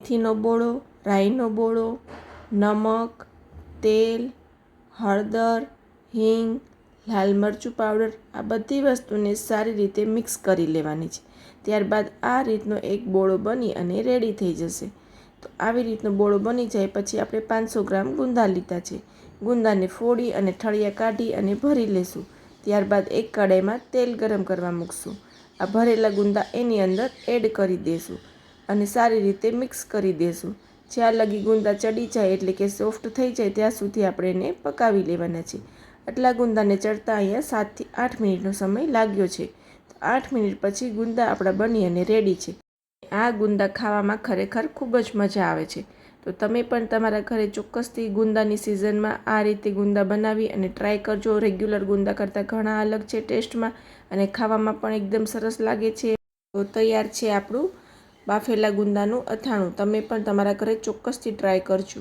મેથીનો બોળો, રાઈનો બોળો, નમક, તેલ, હળદર, હિંગ, લાલ મરચું પાવડર, આ બધી વસ્તુને સારી રીતે મિક્સ કરી લેવાની છે. ત્યારબાદ આ રીતનો એક બોળો બની અને રેડી થઈ જશે. તો આવી રીતનો બોળો બની જાય પછી આપણે પાંચસો ગ્રામ ગુંદા લીધા છે. ગુંદાને ફોડી અને ઠળિયા કાઢી અને ભરી લેશું. ત્યારબાદ એક કડાઈમાં તેલ ગરમ કરવા મૂકશું. આ ભરેલા ગુંદા એની અંદર એડ કરી દઈશું અને સારી રીતે મિક્સ કરી દેશું. જ્યાં લગી ગુંદા ચડી જાય એટલે કે સોફ્ટ થઈ જાય ત્યાં સુધી આપણે એને પકાવી લેવાના છે. આટલા ગુંદાને ચડતા અહીંયા સાતથી આઠ મિનિટનો સમય લાગ્યો છે. તો આઠ મિનિટ પછી ગુંદા આપણા બની અને રેડી છે. આ ગુંદા ખાવામાં ખરેખર ખૂબ જ મજા આવે છે. તો તમે પણ તમારા ઘરે ચોક્કસથી ગુંદાની સિઝનમાં આ રીતે ગુંદા બનાવી અને ટ્રાય કરજો. રેગ્યુલર ગુંદા કરતાં ઘણા અલગ છે ટેસ્ટમાં અને ખાવામાં પણ એકદમ સરસ લાગે છે. તો તૈયાર છે આપણું બાફેલા ગુંદાનું અથાણું તમે પણ તમારા ઘરે ચોક્કસથી ટ્રાય કરજો.